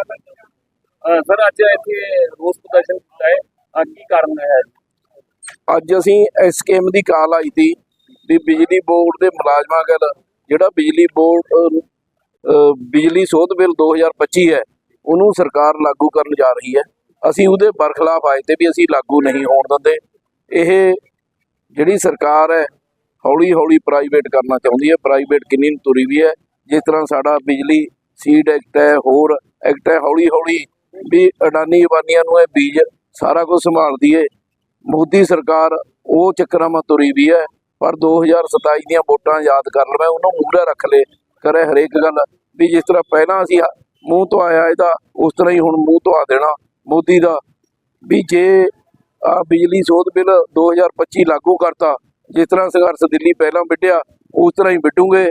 ਅਹ sir, ਅੱਜ ਇੱਥੇ ਰੋਸ ਪ੍ਰਦਰਸ਼ਨ ਕੀਤਾ ਹੈ। ਅਹ ਕੀ ਕਾਰਨ ਹੈ? ਅੱਜ ਅਸੀਂ ਐਸਕੇਐਮ ਦੀ ਕਾਲ ਆਈ ਸੀ ਵੀ ਬਿਜਲੀ ਬੋਰਡ ਦੇ ਮੁਲਾਜ਼ਮਾਂ ਕੋਲ ਜਿਹੜਾ ਬਿਜਲੀ ਬੋਰਡ ਬਿਜਲੀ ਸੋਧ ਬਿੱਲ 2025 ਹੈ, ਉਹਨੂੰ ਸਰਕਾਰ ਲਾਗੂ ਕਰਨ ਜਾ ਰਹੀ ਹੈ। ਅਸੀਂ ਉਹਦੇ ਬਰਖਲਾਫ ਆਏ ਤੇ ਵੀ ਅਸੀਂ ਲਾਗੂ ਨਹੀਂ ਹੋਣ ਦਿੰਦੇ। ਇਹ ਜਿਹੜੀ ਸਰਕਾਰ ਹੈ ਹੌਲੀ ਹੌਲੀ ਪ੍ਰਾਈਵੇਟ ਕਰਨਾ ਚਾਹੁੰਦੀ ਹੈ। ਪ੍ਰਾਈਵੇਟ ਕਿੰਨੀ ਤੁਰੀ ਵੀ ਹੈ। ਜਿਸ ਤਰ੍ਹਾਂ ਸਾਡਾ ਬਿਜਲੀ ਸੀਡ ਐਕਟ ਹੈ, ਹੋਰ ਐਕਟ ਹੈ, ਹੌਲੀ ਹੌਲੀ ਵੀ ਅਡਾਨੀ ਅਬਾਨੀਆਂ ਨੂੰ ਇਹ ਬੀਜ ਸਾਰਾ ਕੁਝ ਸੰਭਾਲਦੀ ਹੈ ਮੋਦੀ ਸਰਕਾਰ ਉਹ ਚੱਕਰਾਂ ਮਾ ਤੁਰੀ ਵੀ ਹੈ, ਪਰ 2027 ਦੀਆਂ ਵੋਟਾਂ ਯਾਦ ਕਰ ਲਵੇਂ ਉਹਨੂੰ ਮੂਹਰੇ ਰੱਖ ਲੇ ਕਰੇ ਹਰੇਕ ਗੱਲ ਵੀ ਜਿਸ ਤਰ੍ਹਾਂ ਪਹਿਲਾਂ ਅਸੀਂ ਮੂੰਹ ਤੋਂ ਆਇਆ ਇਹਦਾ, ਉਸ ਤਰ੍ਹਾਂ ਹੀ ਹੁਣ ਮੂੰਹ ਤੋਂ ਆ ਦੇਣਾ। ਮੋਦੀ ਦਾ ਵੀ ਜੇ ਆ ਬਿਜਲੀ ਸੋਧ ਬਿੱਲ 2025 ਲਾਗੂ ਕਰਤਾ, ਜਿਸ ਤਰ੍ਹਾਂ ਸੰਘਰਸ਼ ਦਿੱਲੀ ਪਹਿਲਾਂ ਵਿੱਢਿਆ, ਉਸ ਤਰ੍ਹਾਂ ਹੀ ਵਿੱਢੂਗੇ।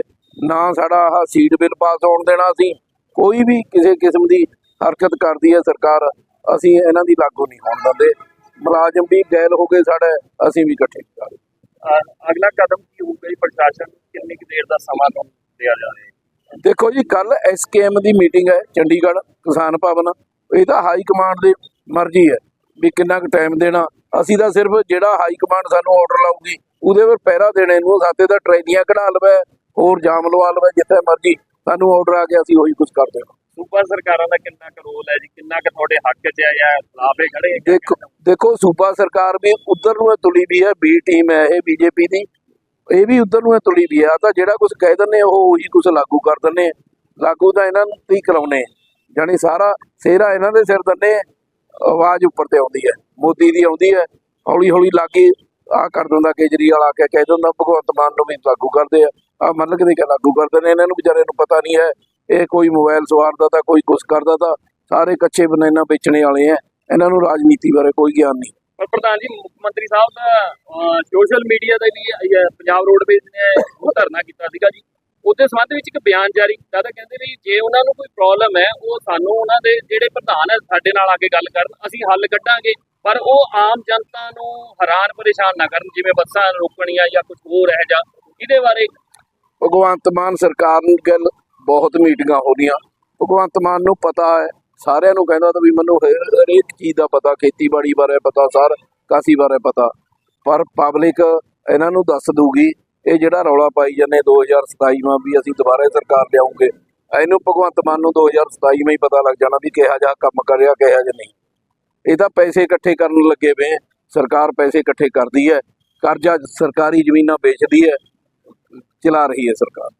ਨਾ ਸਾਡਾ ਆਹ ਸੀਟ ਬਿੱਲ ਪਾਸ ਹੋਣ ਦੇਣਾ ਅਸੀਂ ਕੋਈ ਵੀ ਕਿਸੇ ਕਿਸਮ ਦੀ ਹਰਕਤ ਕਰਦੀ ਹੈ ਸਰਕਾਰ ਅਸੀਂ ਇਹਨਾਂ ਦੀ ਲਾਗੂ ਨਹੀਂ ਹੋਣ ਦਿੰਦੇ। ਮੁਲਾਜ਼ਮ ਵੀ ਗੈਲ ਹੋ ਗਏ ਸਾਡੇ ਅਸੀਂ ਵੀ ਇਕੱਠੇ ਕਰ ਅਹ ਅਗਲਾ ਕਦਮ ਕੀ ਹੋਊਗਾ ਜੀ? ਪ੍ਰਸ਼ਾਸਨ ਕਿੰਨੀ ਕੁ ਦੇਰ ਦਾ ਸਮਾਂ ਦਿਆ ਜਾ ਰਿਹਾ ਦੇਖੋ ਜੀ ਕੱਲ ਐਸਕੇਐਮ ਦੀ ਮੀਟਿੰਗ ਹੈ ਚੰਡੀਗੜ੍ਹ ਕਿਸਾਨ ਭਵਨ। ਇਹ ਤਾਂ ਹਾਈ ਕਮਾਂਡ ਦੀ ਮਰਜ਼ੀ ਹੈ ਵੀ ਕਿੰਨਾ ਕੁ ਟਾਈਮ ਦੇਣਾ। ਅਸੀਂ ਤਾਂ ਸਿਰਫ ਜਿਹੜਾ ਹਾਈ ਕਮਾਂਡ ਸਾਨੂੰ ਆਰਡਰ ਲਾਊਗੀ ਉਹਦੇ ਪਰ ਪਹਿਰਾ ਦੇਣੇ ਨੂੰ ਸਾਤੇ ਤਾਂ ਟ੍ਰੇਨੀਆਂ ਕਢਾ ਲਵੇ। ਹੋਰ ਜਾਮ ਲਵਾ ਲਵੇ ਜਿੱਥੇ ਮਰਜ਼ੀ ਸਾਨੂੰ ਆਰਡਰ ਆ ਗਿਆ ਅਸੀਂ ਉਹੀ ਕੁਝ ਕਰ ਦੇਣਾ। ਸੂਬਾ ਸਰਕਾਰਾਂ ਦਾ ਕਿੰਨਾ ਕੁ ਰੋਲ ਹੈ ਜੀ? ਕਿੰਨਾ ਕੁ ਤੁਹਾਡੇ ਹੱਕ 'ਚ ਹੈ ਜਾਂ ਖਿਲਾਫੇ ਖੜੇ ਹੈ? ਦੇਖੋ ਦੇਖੋ ਸੂਬਾ ਸਰਕਾਰ ਵੀ ਉਧਰ ਨੂੰ ਇਹ ਤੁਲੀ ਵੀ ਹੈ ਬੀ ਟੀਮ ਹੈ ਇਹ ਬੀਜੇਪੀ ਦੀ। ਇਹ ਵੀ ਉਧਰ ਨੂੰ ਇਹ ਤੁਲੀ ਵੀ ਹੈ। ਆਹ ਤਾਂ ਜਿਹੜਾ ਕੁਝ ਕਹਿ ਦਿੰਦੇ ਉਹ ਉਹੀ ਕੁਝ ਲਾਗੂ ਕਰ ਦਿੰਦੇ ਲਾਗੂ ਤਾਂ ਇਹਨਾਂ ਨੂੰ ਹੀ ਕਰਾਉਣੇ ਜਾਨੀ ਸਾਰਾ ਸਿਹਰਾ ਇਹਨਾਂ ਦੇ ਸਿਰ ਦਿੰਦੇ ਆਵਾਜ਼ ਉੱਪਰ ਤੇ ਆਉਂਦੀ ਹੈ। ਮੋਦੀ ਦੀ ਆਉਂਦੀ ਹੈ ਹੌਲੀ ਹੌਲੀ ਲਾਗੇ ਆ ਕਰ ਦਿੰਦਾ, ਕੇਜਰੀਵਾਲ ਆ ਕੇ ਕਹਿ ਦਿੰਦਾ, ਭਗਵੰਤ ਮਾਨ ਨੂੰ ਵੀ ਲਾਗੂ ਕਰਦੇ ਆ। ਆ ਮਤਲਬ ਕਿ ਲਾਗੂ ਕਰਦੇ ਨੇ, ਇਹਨਾਂ ਨੂੰ ਵਿਚਾਰੇ ਨੂੰ ਪਤਾ ਨਹੀਂ ਹੈ, ਇਹ ਕੋਈ ਮੋਬਾਈਲ ਸਵਾਰਦਾ ਤਾਂ ਕੋਈ ਕੁਛ ਕਰਦਾ ਤਾਂ ਸਾਰੇ ਕੱਚੇ ਬਨਾਨਾ ਵੇਚਣੇ ਵਾਲੇ ਆ। ਇਹਨਾਂ ਨੂੰ ਰਾਜਨੀਤੀ ਬਾਰੇ ਕੋਈ ਗਿਆਨ ਨਹੀਂ। ਪਰ ਪ੍ਰਧਾਨ ਜੀ, ਮੁੱਖ ਮੰਤਰੀ ਸਾਹਿਬ ਦਾ ਸੋਸ਼ਲ ਮੀਡੀਆ ਤੇ ਵੀ ਪੰਜਾਬ ਰੋਡਵੇਜ਼ ਨੇ ਉਹ ਧਰਨਾ ਕੀਤਾ ਸੀਗਾ ਜੀ। ਉਹਦੇ ਸੰਬੰਧ ਵਿੱਚ ਇੱਕ ਬਿਆਨ ਜਾਰੀ ਕੀਤਾ ਤਾਂ ਕਹਿੰਦੇ ਵੀ ਜੇ ਉਹਨਾਂ ਨੂੰ ਕੋਈ ਪ੍ਰੋਬਲਮ ਹੈ, ਉਹ ਸਾਨੂੰ ਉਹਨਾਂ ਦੇ ਜਿਹੜੇ ਪ੍ਰਧਾਨ ਹੈ ਸਾਡੇ ਨਾਲ ਆ ਕੇ ਗੱਲ ਕਰਨ, ਅਸੀਂ ਹੱਲ ਕੱਢਾਂਗੇ। ਪਰ ਉਹ ਆਮ ਜਨਤਾ ਨੂੰ ਹੈਰਾਨ ਪਰੇਸ਼ਾਨ ਨਾ ਕਰਨ, ਜਿਵੇਂ ਬੱਸਾਂ ਰੋਕਣੀਆਂ ਜਾਂ ਕੁਝ ਹੋਰ ਹੈ ਜਾਂ ਇਹਦੇ ਬਾਰੇ ਭਗਵੰਤ ਮਾਨ ਸਰਕਾਰ ਨੂੰ ਗੱਲ ਬਹੁਤ ਮੀਟਿੰਗਾਂ ਹੋ ਰਹੀਆਂ ਭਗਵੰਤ ਮਾਨ ਨੂੰ ਪਤਾ ਹੈ, ਸਾਰਿਆਂ ਨੂੰ ਕਹਿੰਦਾ ਤਾਂ ਵੀ ਮੈਨੂੰ ਹਰੇਕ ਚੀਜ਼ ਦਾ ਪਤਾ, ਖੇਤੀਬਾੜੀ ਬਾਰੇ ਪਤਾ, ਸਰ ਕਾਸੀ ਬਾਰੇ ਪਤਾ। ਪਰ ਪਬਲਿਕ ਇਹਨਾਂ ਨੂੰ ਦੱਸ ਦੂਗੀ ਇਹ ਜਿਹੜਾ ਰੌਲਾ ਪਾਈ ਜਾਂਦੇ 2027 ਮਾ ਵੀ ਅਸੀਂ ਦੁਬਾਰਾ ਸਰਕਾਰ ਲਿਆਉਂਗੇ, ਇਹਨੂੰ ਭਗਵੰਤ ਮਾਨ ਨੂੰ 2027 ਮਾ ਹੀ ਪਤਾ ਲੱਗ ਜਾਣਾ ਵੀ ਕਿਹਾ ਜਾ ਕੰਮ ਕਰਿਆ, ਕਿਹਾ ਜਾ ਨਹੀਂ। ਇਹ ਤਾਂ ਪੈਸੇ ਇਕੱਠੇ ਕਰਨ ਲੱਗੇ ਵੇ ਸਰਕਾਰ ਪੈਸੇ ਇਕੱਠੇ ਕਰਦੀ ਹੈ। ਕਰਜ਼ਾ ਸਰਕਾਰੀ ਜ਼ਮੀਨਾਂ ਵੇਚਦੀ ਹੈ। ਚਲਾ ਰਹੀ ਹੈ ਸਰਕਾਰ।